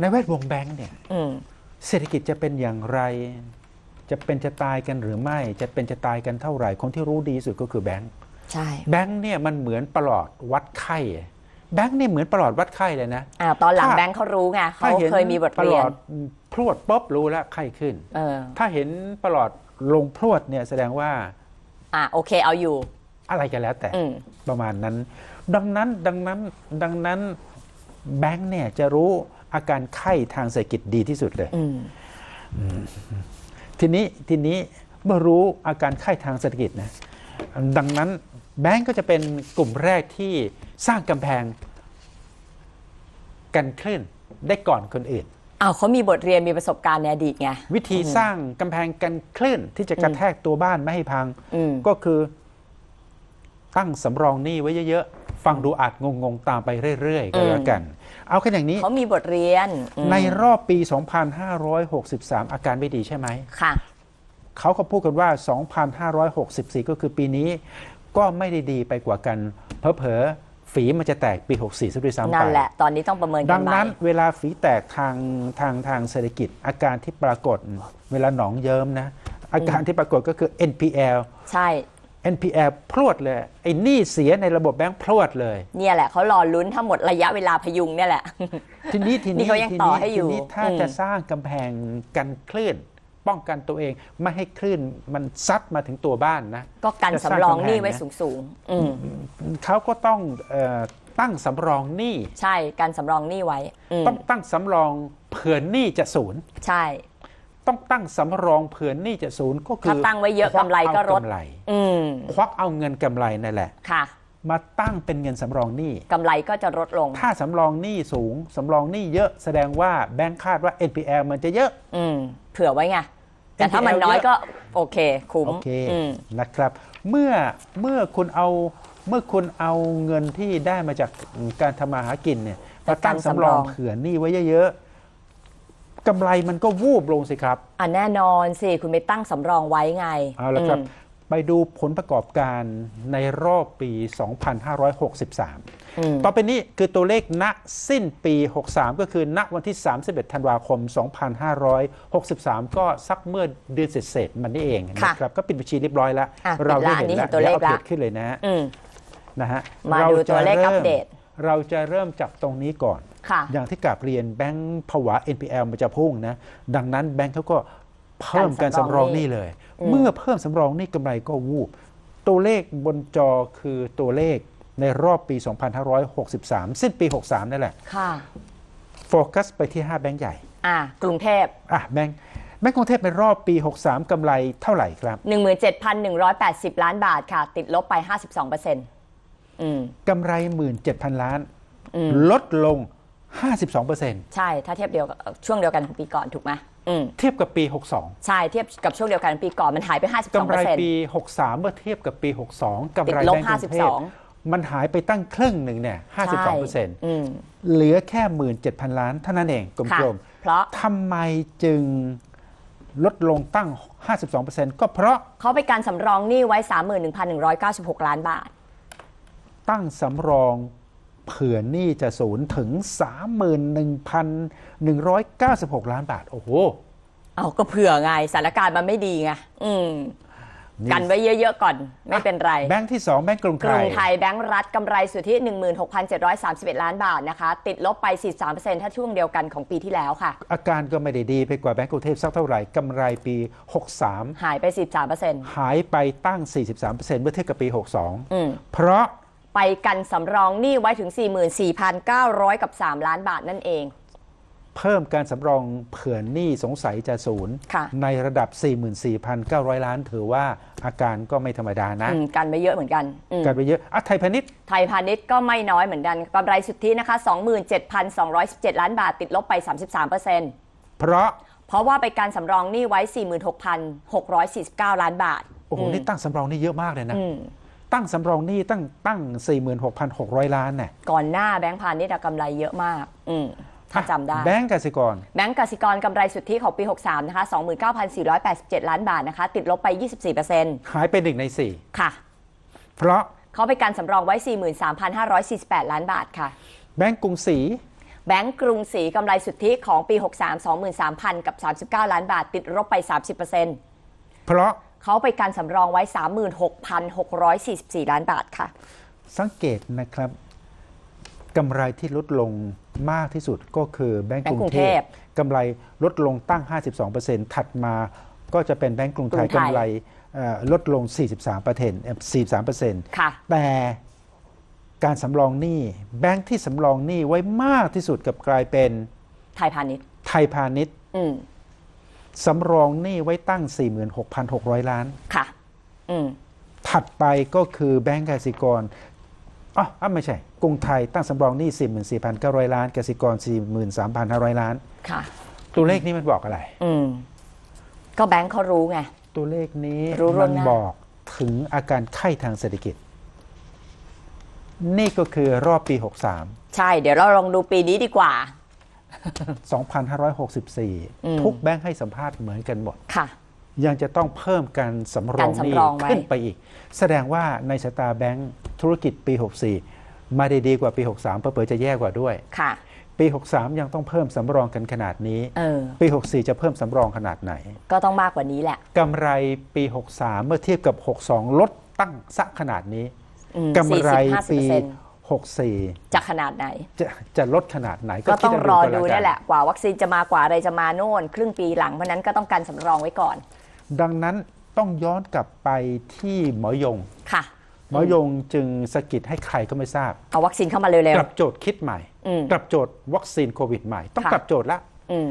ในแวดวงแบงก์เนี่ยอืมเศรษฐกิจจะเป็นอย่างไร จะเป็นจะตายกันหรือไม่ จะเป็นจะตายกันเท่าไหร่ คนที่รู้ดีที่สุดก็คือแบงก์ใช่แบงก์เนี่ยมันเหมือนประหลอดวัดไข้แบงก์เนี่ยเหมือนประหลอดวัดไข้เลยนะอ่าตอนหลังถ้าแบงค์เขารู้ไงเขาถ้าห็นเคยมีบทประเรีหลยนอดพรวดปุ๊บรู้แล้วไข้ขึ้นเออถ้าเห็นประหลอดลงพรวดเนี่ยแสดงว่า อ่าโอเคเอาอยู่ อะไรกันแล้วแต่อืมประมาณนั้น ดังนั้นดังนั้นดังนั้นแบงก์เนี่ยจะรู้ อาการไข้ทางเศรษฐกิจดีที่สุดเลยอืมทีนี้ทีนี้เมื่อรู้อาการไข้ทางเศรษฐกิจนะดังนั้นแบงก์ก็จะเป็นกลุ่มแรกที่สร้างกำแพงกันคลื่นได้ก่อนคนอื่นอ้าวเขามีบทเรียนมีประสบการณ์ในอดีตไงวิธีสร้างกำแพงกันคลื่นที่จะกระแทกตัวบ้านไม่ให้พังอืมก็คือตั้งสำรองหนี้ไว้เยอะๆ ฟังดูอาจงงๆ ตามไปเรื่อยๆก็แล้วกัน เอาแค่อย่างนี้เขามีบทเรียนอืมในรอบปี 2563 อาการไม่ดีใช่ไหมค่ะเขาก็พูดกันว่า 2,564 ก็คือปีนี้ ก็ไม่ได้ดีไปกว่ากันเพอๆฝีมันจะแตกปี 64ซะด้วยซ้ำไปนั่นแหละ ตอนนี้ต้องประเมินกัดันงใหม่นั้น เวลาฝีแตกทางทางทางเศรษฐกิจ อาการที่ปรากฏ เวลาหนองเยิ้มนะ อาการที่ปรากฏก็คือ NPL ใช่ NPL พรวดเลย ไอ้หนี้เสียในระบบแบงค์พรวดเลย เนี่ยแหละเขารอลุ้นถ้าหมดระยะเวลาพยุงเนี่ยแหละ ทีนี้ทีนี่นี้เขายังทีต่อนี้ให้อยู่ทีนี้ถ้าอืมจะสร้างกำแพงกันคลื่น ป้องกันตัวเองไม่ให้คลื่นมันซัดมาถึงตัวบ้านนะ ก็กันจะสร้างสำรองหนี้กำแพงไว้นะสูงๆอืมเขาก็ต้องเอ่อตั้งสำรองหนี้ใช่กันสำรองหนี้ไว้อืมต้องตั้งสำรองเผื่อหนี้จะศูนย์ใช่ ต้องตั้งสำรองเผื่อหนี้จะศูนย์ก็คือถ้าตั้งไว้เยอะควักำไรก็เอาลดกำไรอืมควักเอาเงินกำไรนั่นแหละค่ะ มาตั้งเป็นเงินสำรองหนี้กำไรก็จะลดลง ถ้าสำรองหนี้สูงสำรองหนี้เยอะแสดงว่าแบงค์คาดว่า NPL มันจะเยอะอืมเผื่อไว้ไงแต่ถ้ามันน้อยก็โอเค คุ้มโอเคอืมนะครับ เมื่อเมื่อคุณเอาเมื่อคุณเอาเงินที่ได้มาจากการทำมาหากินเนี่ยมาตั้งสำรองเผื่อหนี้ไว้เยอะๆ กำไรมันก็วูบลงสิครับ อะแน่นอนสิ คุณไปตั้งสำรองไว้ไงเอาละครับ มไปดูผลประกอบการในรอบปี 2563 อืม ต่อไปนี้คือตัวเลขณสิ้นปี 63 ก็คือณวันที่ 31 ธันวาคม 2563 ก็สักเมื่อเดือนเศษๆมันนี่เองค่ะนะครับ ก็ปิดบัญชีเรียบร้อยแล้ว อะเราปิดละได้เห็นอันนี้แล้วเห็นตัวเลขดี๋ยอัปเดละตขึ้นเลยนะฮะ อืม นะฮะมาเราดูตัวเลขจะอัปเดต เราจะเริ่มจากตรงนี้ก่อนค่ะ อย่างที่กราบเรียนแบงค์ผวา NPL มันจะพุ่งนะดังนั้นแบงค์เขาก็เพิ่มการสำรองหนี้เลยอืมเมื่อเพิ่มสำรองหนี้กำไรก็วูบตัวเลขบนจอคือตัวเลขในรอบปี 2563 สิ้นปี 63 นั่นแหละค่ะโฟกัสไปที่ 5 แบงค์ใหญ่ อะกรุงเทพอะแบงค์แบงค์กรุงเทพในรอบปี 63 กำไรเท่าไหร่ครับ 17,180 ล้านบาทค่ะ ติดลบไป 52เปอร์เซ็นต์อืมกำไร 17,000 ล้านอืมลดลง 52%ใช่ ถ้าเทียบเดียวกับช่วงเดียวกันของปีก่อนถูกไหมอืมเทียบกับปี 62 ใช่ เทียบกับช่วงเดียวกันของปีก่อนมันหายไป 52กำเปไรอร์เซ็นต์ปี 63 เมื่อเทียบกับปี 62กำไรติดลบแบงก์กรุงเทพ52มันหายไปตั้งครึ่งหนึ่งเนี่ย 52เปอร์เซ็นต์อืมเหลือแค่ 17,000 ล้านเท่านั้นเองกค่ะลมเพราะๆทำไมจึงลดลงตั้ง 52เปอร์เซ็นต์ก็เพราะเขาไปการสำรองหนี้ไว้ 31,196 ล้านบาท ตั้งสำรอง เผื่อหนี้จะศูนย์ถึง 31,196 ล้านบาท โอ้โห เอาก็เผื่อไงสถานการณ์มันไม่ดีไงอืมนี่กันไว้เยอะ ๆ ก่อน ไม่เป็นไร แบงค์ที่ 2 แบงค์กรุงกไทรุยงไทย แบงก์รัฐกำไรสุทธิ 16,731 ล้านบาทนะคะ ติดลบไป 43%ถ้าช่วงเดียวกันของปีที่แล้วค่ะ อาการก็ไม่ได้ดีไปกว่าแบงก์กรุงเทพสักเท่าไหร่กำไรปี 63 หายไป43%หายไปตั้ง 43%เมื่อเทียบกับปีอืม62 เพราะ ไปกันสำรองหนี้ไว้ถึง 44,900 กับ 3 ล้านบาทนั่นเอง เพิ่มการสำรองเผื่อหนี้สงสัยจะศูนย์ค่ะในระดับ 44,900 ล้าน ถือว่าอาการก็ไม่ธรรมดานะ อืมกันไปเยอะเหมือนกันอืม กันไปเยอะอะไทยพาณิชย์ ไทยพาณิชย์ก็ไม่น้อยเหมือนกันกำไรสุทธินะคะ 27,217 ล้านบาทติดลบไป 33%เพราะ เพราะว่าไปการสำรองหนี้ไว้ 46,649 ล้านบาทโอ้โห นี่ตั้งสำรองหนี่เยอะมากเลยนะ อืม ตั้งสำรองหนี่ตั้งตั้ง 46,600 ล้านเนี่ยก่อนหน้าแบงก์พาณิชย์อะกำไรเยอะมาก อืมถ้าจำได้ แบงก์กสิกร แบงก์กสิกรกำไรสุทธิของปี 63 นะคะ 29,487 ล้านบาทนะคะ ติดลบไป 24%หายไปหนึ่งในค่ะ4เพราะเขาไปการสำรองไว้ 43,548 ล้านบาทค่ะ แบงก์กรุงศรีแแบงก์กรุงศรีกำไรสุทธิของปี 63 23,000 กับ 39 ล้านบาท ติดลบไป 30%เพราะ เขาไปการสำรองไว้ 36,644 ล้านบาทค่ะ สังเกตนะครับกำไรที่ลดลงมากที่สุดก็คือแบงก์แบกงก์รุกรุงงเทเทพพกำไรลดลงตั้ง 52%ถัดมาก็จะเป็นแบงก์กรุงไทยกรุงไทยกำไรเอ่อลดลง 43% 43%ค่ะแต่การสำรองหนี้แบงก์ที่สำรองหนี้ไว้มากที่สุดกับกลายเป็นไทยพาณิชย์ไทยพาณิชย์อืม สำรองหนี้ไว้ตั้ง 46,600 ล้าน ค่ะ อืม ถัดไปก็คือแบงก์กสิกรอ๋ออะไม่ใช่ กรุงไทยตั้งสำรองหนี้ 44,900 ล้านกสิกร 43,500 ล้าน ค่ะ ตัวเลขนี้มันบอกอะไร อืม ก็แบงก์เขารู้ไง ตัวเลขนี้รู้ล่มัวงหน้า บอกถึงอาการไข้ทางเศรษฐกิจ นี่ก็คือรอบปี 63 ใช่ เดี๋ยวเราลองดูปีนี้ดีกว่าอืม 2564 ทุกแบงค์ให้สัมภาษณ์เหมือนกันหมดค่ะยังจะต้องเพิ่มการสำรองการหสำนี้รองไว้ขึ้นไปอีก แสดงว่าในสายตาแบงค์ธุรกิจปี 64ไม่ได้ดีกว่าปี 63เพื่อๆจะแย่กว่าด้วยค่ะ ปี 63 ยังต้องเพิ่มสำรองกันขนาดนี้เออปี 64 จะเพิ่มสำรองขนาดไหน ก็ต้องมากกว่านี้แหละกำไรปี 63 เมื่อเทียบกับ 62 ลดตั้งซะขนาดนี้อืมกำไรปี40-50% 64 จะขนาดไหน จะจะลดขนาดไหน ก็ต้องคิรอกัดูกันี่แหละกว่าวัคซีนจะมากว่าอะไรจะมาโน่น ครึ่งปีหลังเพราะนั้นก็ต้องการสำรองไว้ก่อน ดังนั้นต้องย้อนกลับไปที่หมอยงค่ะหมอยงจึงสะกิดให้ใครก็ไม่ทราบ เอาวัคซีนเข้ามาเร็วกลับโจทย์คิดใหม่อืมกลับโจทย์วัคซีนโควิดใหม่ ต้องค่ะกลับโจทย์ละๆอืม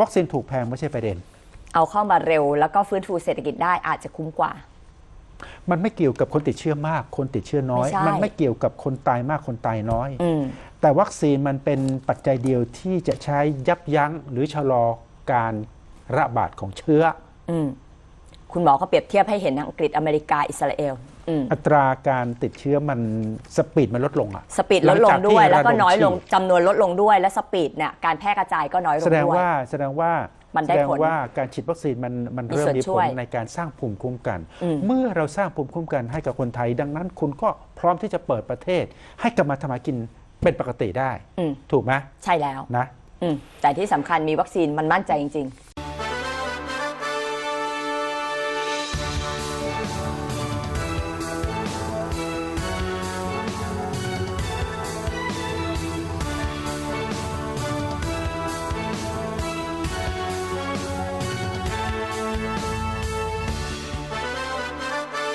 วัคซีนถูกแพงไม่ใช่ประเด็น เอาเข้ามาเร็วแล้วก็ฟื้นฟูเศรษฐกิจได้อาจจะคุ้มกว่า มันไม่เกี่ยวกับคนติดเชื้อมาก คนติดเชื้อน้อย ไม่ใช่ มันไม่เกี่ยวกับคนตายมากคนตายน้อย อืม แต่วัคซีนมันเป็นปัจจัยเดียวที่จะใช้ยับยั้งหรือชะลอการระบาดของเชื้อ อืม คุณหมอเขาเปรียบเทียบให้เห็นอังกฤษอเมริกา อิสราเอล อืม อัตราการติดเชื้อมันสปีดมันลดลงอะสปีดลดลงด้วยหแล้วก็จากที่น้อยลงระดมฉีดจำนวนลดลงด้วย และสปีดเนี่ยการแพร่กระจายก็น้อยลงแสดงด้วย ว่าแสดงว่า มันแสได้ดงผลว่าการฉีดวัคซีนมันมันมีเริ่มส่วนมีช่ผวลยในการสร้างภูมิคุ้มกันอืมเมื่อเราสร้างภูมิคุ้มกันให้กับคนไทย ดังนั้นคุณก็พร้อมที่จะเปิดประเทศ ให้กลับมาทำมากินเป็นปกติได้อืมถูกไหมใช่แล้วนะอืมแต่ที่สำคัญมีวัคซีนมันมั่นใจจริง